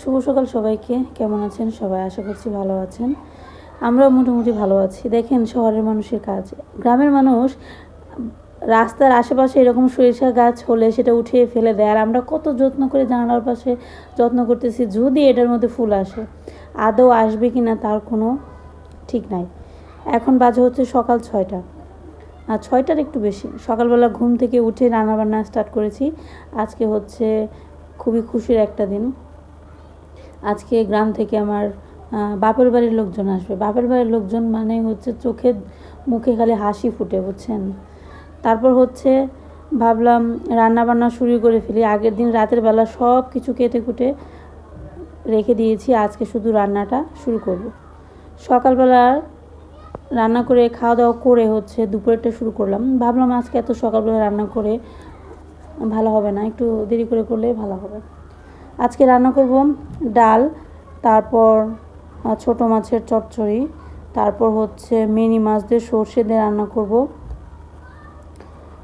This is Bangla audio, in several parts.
শুভ সকাল সবাইকে। কেমন আছেন? সবাই আশা করছি ভালো আছেন। আমরাও মোটামুটি ভালো আছি। দেখেন শহরের মানুষের কাজ। গ্রামের মানুষ রাস্তার আশেপাশে এরকম সরিষা গাছ হলে সেটা উঠিয়ে ফেলে দেয়। আর আমরা কত যত্ন করে জানালার পাশে যত্ন করতেছি, যদি এটার মধ্যে ফুল আসে। আদৌ আসবে কি না তার কোনো ঠিক নাই। এখন বাজে হচ্ছে সকাল ছয়টা। আর ছয়টার একটু বেশি। সকালবেলা ঘুম থেকে উঠে রান্নাবান্না স্টার্ট করেছি। আজকে হচ্ছে খুবই খুশির একটা দিন। আজকে গ্রাম থেকে আমার বাপের বাড়ির লোকজন আসবে। বাপের বাড়ির লোকজন মানে হচ্ছে চোখে মুখে খালি হাসি ফুটে, বুঝছেন? তারপর হচ্ছে ভাবলাম রান্না বান্না শুরু করে ফেলি। আগের দিন রাতের বেলা সব কিছু কেটে কুটে রেখে দিয়েছি। আজকে শুধু রান্নাটা শুরু করব। সকালবেলা রান্না করে খাওয়া দাওয়া করে হচ্ছে দুপুরেরটা শুরু করলাম। ভাবলাম আজকে এত সকালবেলা রান্না করে ভালো হবে না। একটু দেরি করে করলে ভালো হবে। আজকে রান্না করব ডাল, তারপর ছোটো মাছের চচ্চড়ি, তারপর হচ্ছে মিনি মাছ দিয়ে সর্ষে দিয়ে রান্না করব।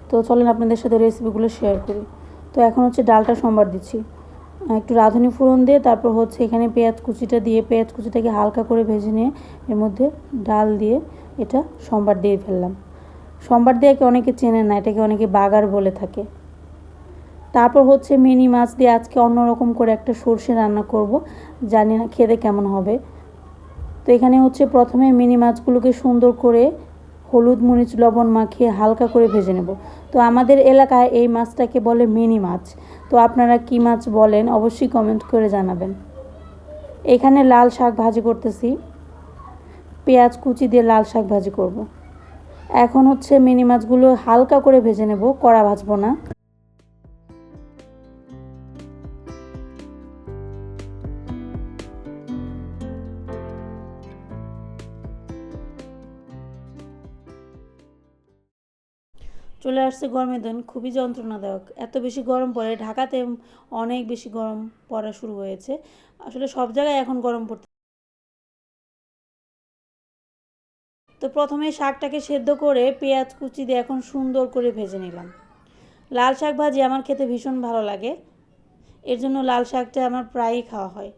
তো চলেন আপনাদের সাথে রেসিপিগুলো শেয়ার করি। তো এখন হচ্ছে ডালটা সম্বার দিচ্ছি। একটু রাঁধুনি ফোড়ন দিয়ে, তারপর হচ্ছে এখানে পেঁয়াজ কুচিটা দিয়ে, পেঁয়াজ কুচিটাকে হালকা করে ভেজে নিয়ে এর মধ্যে ডাল দিয়ে এটা সম্বার দিয়ে ফেললাম। সম্বার দিয়ে অনেকে চেনে না, এটাকে অনেকে বাগার বলে থাকে। তারপর হচ্ছে মিনি মাছ দিয়ে আজকে অন্যরকম করে একটা সর্ষে রান্না করব। জানি না খেতে কেমন হবে। তো এখানে হচ্ছে প্রথমে মিনি মাছগুলোকে সুন্দর করে হলুদ মরিচ লবণ মাখিয়ে হালকা করে ভেজে নেব। তো আমাদের এলাকায় এই মাছটাকে বলে মিনি মাছ। তো আপনারা কি মাছ বলেন অবশ্যই কমেন্ট করে জানাবেন। এখানে লাল শাক ভাজি করতেছি। পেঁয়াজ কুচি দিয়ে লাল শাক ভাজি করব। এখন হচ্ছে মিনি মাছগুলো হালকা করে ভেজে নেব, কড়া ভাজবো না। চলে আসছে গরমের দিন, খুবই যন্ত্রণাদায়ক। এত বেশি গরম পড়ে, ঢাকাতে অনেক বেশি গরম পড়া শুরু হয়েছে। আসলে সব জায়গায় এখন গরম পড়তে তো প্রথমে শাকটাকে সেদ্ধ করে পেঁয়াজ কুচি দিয়ে এখন সুন্দর করে ভেজে নিলাম। লাল শাক ভাজি আমার খেতে ভীষণ ভালো লাগে। এর জন্য লাল শাকটা আমার প্রায়ই খাওয়া হয়।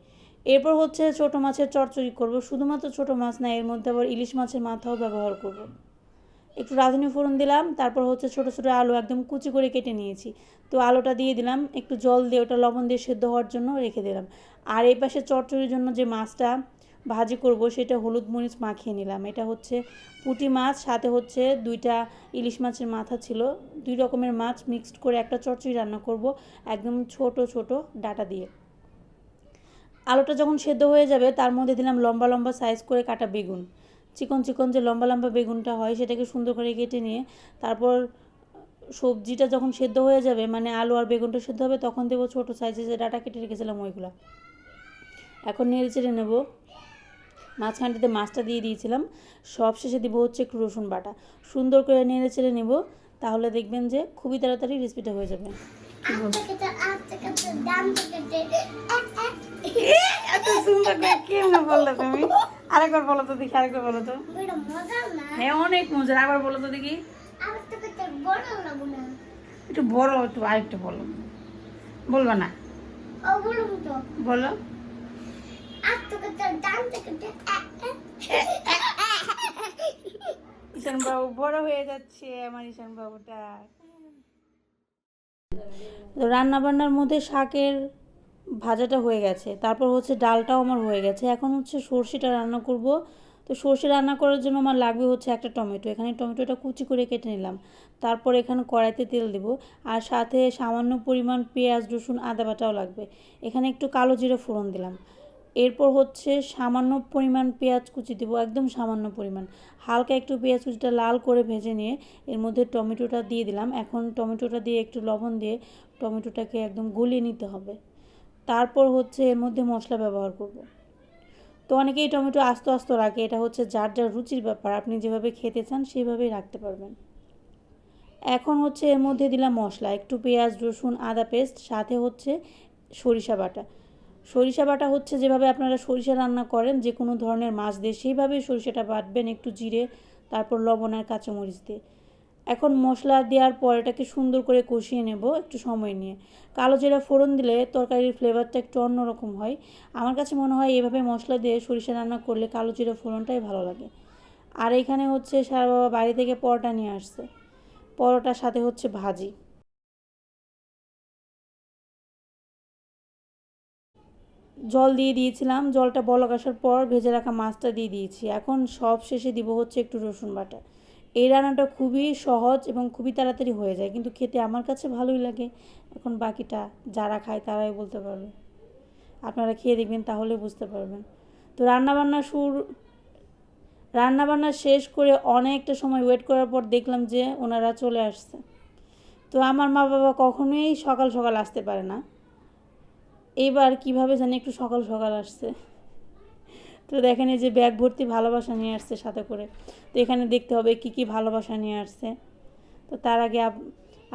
এরপর হচ্ছে ছোট মাছের চচ্চড়ি করব। শুধুমাত্র ছোট মাছ না, এর মধ্যে আবার ইলিশ মাছের মাথাও ব্যবহার করব। একটু রাঁধুনি ফোড়ন দিলাম, তারপর হচ্ছে ছোটো ছোটো আলু একদম কুচি করে কেটে নিয়েছি। তো আলুটা দিয়ে দিলাম, একটু জল দিয়ে ওটা লবণ দিয়ে সেদ্ধ হওয়ার জন্য রেখে দিলাম। আর এই পাশে চচ্চড়ির জন্য যে মাছটা ভাজি করব, সেটা হলুদ মরিচ মাখিয়ে নিলাম। এটা হচ্ছে পুঁটি মাছ, সাথে হচ্ছে দুইটা ইলিশ মাছের মাথা ছিল। দুই রকমের মাছ মিক্সড করে একটা চটচড়ি রান্না করব, একদম ছোট ছোট ডাটা দিয়ে। আলুটা যখন সেদ্ধ হয়ে যাবে, তার মধ্যে দিলাম লম্বা লম্বা সাইজ করে কাটা বেগুন। চিকন চিকন যে লম্বা লম্বা বেগুনটা হয় সেটাকে সুন্দর করে কেটে নিয়ে তারপর সবজিটা যখন সেদ্ধ হয়ে যাবে মানে আলু আর বেগুনটা সেদ্ধ হবে তখন দেবো ছোটো সাইজে যে ডাটা কেটে রেখেছিলাম ওইগুলো। এখন নেড়ে চেড়ে নেব। মাঝখানটিতে মাছটা দিয়ে দিয়েছিলাম। সব শেষে দিব হচ্ছে একটু রসুন বাটা। সুন্দর করে নেড়ে চেড়ে নেব তাহলে দেখবেন যে খুবই তাড়াতাড়ি রেসিপিটা হয়ে যাবে। এত সুন্দর কেমন বলল তুমি? আরেকবার বলো তো দেখি আরেকবার বলো তো। হ্যাঁ অনেক মজার। আবার বলো তো দেখি। একটু বড় একটু আরেকটু বলো। বলবা না। বলো। ঈশান বাবু বড় হয়ে যাচ্ছে আমার ঈশান বাবুটা। তো রান্না বান্নার মধ্যে শাকের ভাজাটা হয়ে গেছে। তারপর হচ্ছে ডালটাও আমার হয়ে গেছে। এখন হচ্ছে সর্ষেটা রান্না করব। তো সর্ষে রান্না করার জন্য আমার লাগবে হচ্ছে একটা টমেটো। এখানে টমেটোটা কুচি করে কেটে নিলাম। তারপর এখানে কড়াইতে তেল দেব। আর সাথে সামান্য পরিমাণ পেঁয়াজ, রসুন, আদা বাটাও লাগবে। এখানে একটু কালো জিরে ফোড়ন দিলাম। এরপর হচ্ছে সামান্য পরিমাণ পেঁয়াজ কুচি দেবো। একদম সামান্য পরিমাণ। হালকা একটু পেঁয়াজ কুচিটা লাল করে ভেজে নিয়ে এর মধ্যে টমেটোটা দিয়ে দিলাম। এখন টমেটোটা দিয়ে একটু লবণ দিয়ে টমেটোটাকে একদম গলিয়ে নিতে হবে। তারপর হচ্ছে এর মধ্যে মশলা ব্যবহার করব। তো অনেকেই টমেটো আস্ত আস্ত রাখে, এটা হচ্ছে যার যার রুচির ব্যাপার, আপনি যেভাবে খেতে চান সেভাবেই রাখতে পারবেন। এখন হচ্ছে এর মধ্যে দিলাম মশলা, একটু পেঁয়াজ, রসুন, আদা পেস্ট, সাথে হচ্ছে সরিষা বাটা। সরিষা বাটা হচ্ছে যেভাবে আপনারা সরিষা রান্না করেন, যে কোনো ধরনের মাছ দিয়ে সেইভাবেই সরিষাটা বাটবেন একটু জিরে, তারপর লবণ আর কাঁচামরিচ দিয়ে। এখন মশলা দেওয়ার পর এটাকে সুন্দর করে কষিয়ে নেব একটু সময় নিয়ে। কালো জিরা ফোড়ন দিলে তরকারির ফ্লেভারটা একটু অন্যরকম হয়। আমার কাছে মনে হয় এভাবে মশলা দিয়ে সরিষা রান্না করলে কালো জিরা ফোড়নটাই ভালো লাগে। আর এখানে হচ্ছে সারা বাবা বাড়ি থেকে পরোটা নিয়ে আসছে। পরোটার সাথে হচ্ছে ভাজি। জল দিয়ে দিয়েছিলাম। জলটা বলক আসার পর ভেজে রাখা মাছটা দিয়ে দিয়েছি। এখন সব শেষে দিব হচ্ছে একটু রসুন বাটা। এই রান্নাটা খুবই সহজ এবং খুবই তাড়াতাড়ি হয়ে যায়, কিন্তু খেতে আমার কাছে ভালোই লাগে। এখন বাকিটা যারা খায় তারাই বলতে পারবে। আপনারা খেয়ে দেখবেন, তাহলে বুঝতে পারবেন। তো রান্নাবান্না সুর রান্নাবান্না শেষ করে অনেকটা সময় ওয়েট করার পর দেখলাম যে ওনারা চলে আসছে। তো আমার মা বাবা কখনোই সকাল সকাল আসতে পারে না। এইবার কীভাবে জানি একটু সকাল সকাল আসছে। তো দেখেন এই যে ব্যাগ ভর্তি ভালোবাসা নিয়ে আসছে সাথে করে। তো এখানে দেখতে হবে কি কি ভালোবাসা নিয়ে আসছে। তো তার আগে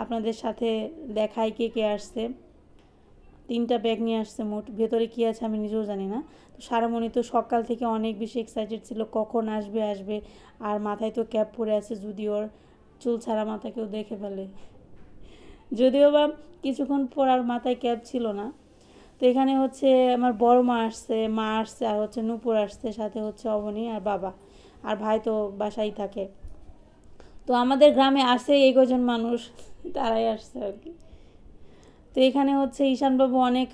আপনাদের সাথে দেখাই কে কে আসছে। তিনটা ব্যাগ নিয়ে আসছে মোট। ভেতরে কী আছে আমি নিজেও জানি না। তো সারামণি তো সকাল থেকে অনেক বেশি এক্সাইটেড ছিল, কখন আসবে আসবে। আর মাথায় তো ক্যাপ পরে আছে, যদি ওর চুল ছাড়া মাথা কেউ দেখে ফেলে। যদিও বা কিছুক্ষণ পর আর মাথায় ক্যাপ ছিল না। তো এখানে হচ্ছে আমার বড় মা আসছে মা আসছে, আর হচ্ছে নূপুর আসছে, সাথে হচ্ছে অবনী আর বাবা। আর ভাই তো বাসাই থাকে। তো আমাদের গ্রামে আসে এই কজন মানুষ, তারাই আসছে আর কি। তো এখানে হচ্ছে ঈশানবাবু অনেক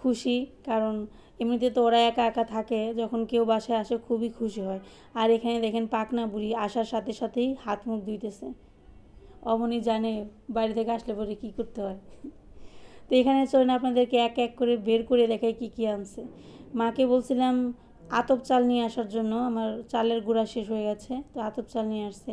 খুশি, কারণ এমনিতে তো ওরা একা একা থাকে, যখন কেউ বাসায় আসে খুবই খুশি হয়। আর এখানে দেখেন পাকনা বুড়ি আসার সাথে সাথেই হাত মুখ ধুইতেছে। অমনি জানে বাড়ি থেকে আসলে পরে কী করতে হয়। তো এখানে চলেন আপনাদেরকে এক এক করে বের করে দেখাই কী কী আনছে। মাকে বলছিলাম, আতপ চাল নিয়ে আসার জন্য, আমার চালের গুঁড়া শেষ হয়ে গেছে, তো আতপ চাল নিয়ে আসছে।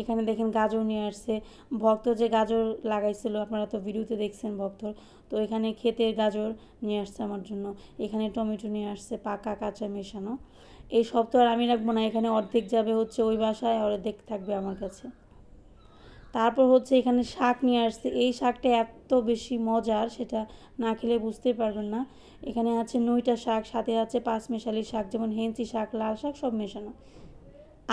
এখানে দেখেন গাজর নিয়ে আসছে। ভক্ত যে গাজর লাগাইছিল, আপনারা তো ভিডিওতে দেখছেন ভক্তর, তো এখানে ক্ষেতের গাজর নিয়ে আসছে আমার জন্য। এখানে টমেটো নিয়ে আসছে, পাকা কাঁচা মেশানো। এই সব তো আর আমি রাখব না, এখানে অর্ধেক যাবে হচ্ছে ওই বাসায় অর্ধেক থাকবে আমার কাছে। তারপর হচ্ছে এখানে শাক নিয়ে আসছে। এই শাকটা এত বেশি মজার, সেটা না খেলে বুঝতেই পারবেন না। এখানে আছে নইটা শাক, সাথে আছে পাঁচ মেশালি শাক, যেমন হেন্সি শাক, লাল শাক, সব মেশানো।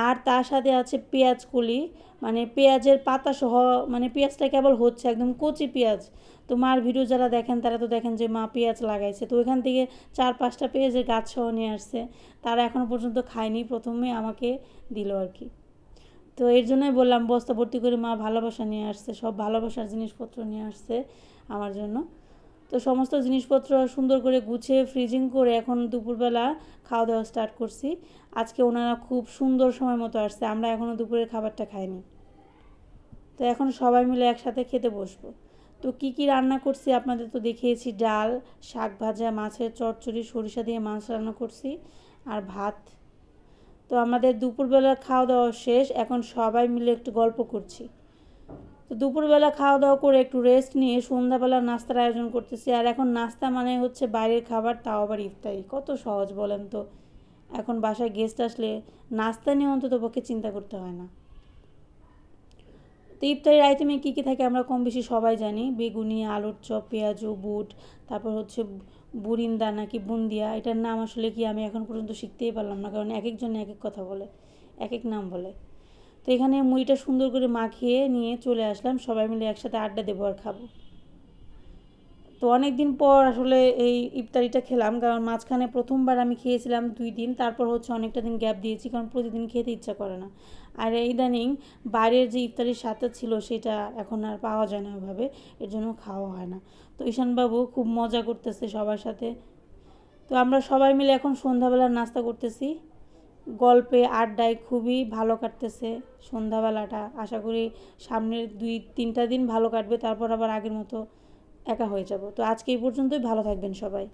আর তার সাথে আছে পেঁয়াজ কলি মানে পেঁয়াজের পাতা সহ মানে পেঁয়াজটা কেবল হচ্ছে একদম কচি পেঁয়াজ। তো মার ভিডিও যারা দেখেন, তারা তো দেখেন যে মা পেঁয়াজ লাগাইছে। তো ওইখান থেকে চার পাঁচটা পেঁয়াজের গাছ সহ নিয়ে আসছে। তারা এখনও পর্যন্ত খায়নি, প্রথমে আমাকে দিল আর কি। তো এর জন্যই বললাম, বস্তা ভর্তি করে মা ভালোবাসা নিয়ে আসছে, সব ভালোবাসার জিনিসপত্র নিয়ে আসছে আমার জন্য। তো সমস্ত জিনিসপত্র সুন্দর করে গুছিয়ে ফ্রিজিং করে এখন দুপুরবেলা খাওয়া দাওয়া স্টার্ট করছি। আজকে ওনারা খুব সুন্দর সময় মতো আসছে, আমরা এখনও দুপুরের খাবারটা খাইনি। তো এখন সবাই মিলে একসাথে খেতে বসবো। তো কি কি রান্না করছি আপনাদের তো দেখিয়েছি, ডাল, শাক ভাজা, মাছের চচ্চড়ি, সরিষা দিয়ে মাছ রান্না করছি, আর ভাত তো আমাদের দুপুরবেলা খাওয়া দাওয়া শেষ, এখন সবাই মিলে একটু গল্প করছি। তো দুপুরবেলা খাওয়া দাওয়া করে একটু রেস্ট নিয়ে সন্ধ্যাবেলা নাস্তার আয়োজন করতেছি। আর এখন নাস্তা মানে হচ্ছে বাইরের খাবার, তাও আবার ইফতারি। কত সহজ বলেন তো? এখন বাসায় গেস্ট আসলে নাস্তা নিয়ে অন্তত পক্ষে চিন্তা করতে হয় না। তো ইফতারির আইটেমে কী কী থাকে আমরা কম বেশি সবাই জানি। বেগুনি, আলুর চপ, পেঁয়াজু বুট, তারপর হচ্ছে বুরিন্দা নাকি বুন্দিয়া, এটার নাম আসলে কি আমি এখন পর্যন্ত শিখতেই পারলাম না, কারণ এক একজন এক এক কথা বলে, এক এক নাম বলে। তো এখানে মুড়িটা সুন্দর করে মাখিয়ে নিয়ে চলে আসলাম, সবাই মিলে একসাথে আড্ডা দেবো আর খাব। তো অনেক দিন পর আসলে এই ইফতারিটা খেলাম, কারণ মাঝখানে প্রথমবার আমি খেয়েছিলাম দুই দিন, তারপর হচ্ছে অনেকটা দিন গ্যাপ দিয়েছি, কারণ প্রতিদিন খেতে ইচ্ছা করে না। আর ইদানিং বাইরের যে ইফতারির স্বাদটা ছিল সেটা এখন আর পাওয়া যায় না ওইভাবে, এর জন্য খাওয়া হয় না। তো ঈশানবাবু খুব মজা করতেছে সবার সাথে। তো আমরা সবাই মিলে এখন সন্ধ্যাবেলার নাস্তা করতেছি। গল্পে, আড্ডায় খুবই ভালো কাটতেছে সন্ধ্যাবেলাটা। আশা করি সামনের দুই, তিনটা দিন ভালো কাটবে, তারপর আবার আগের মতো একা হয়ে যাব। তো আজকে এই পর্যন্তই, ভালো থাকবেন সবাই।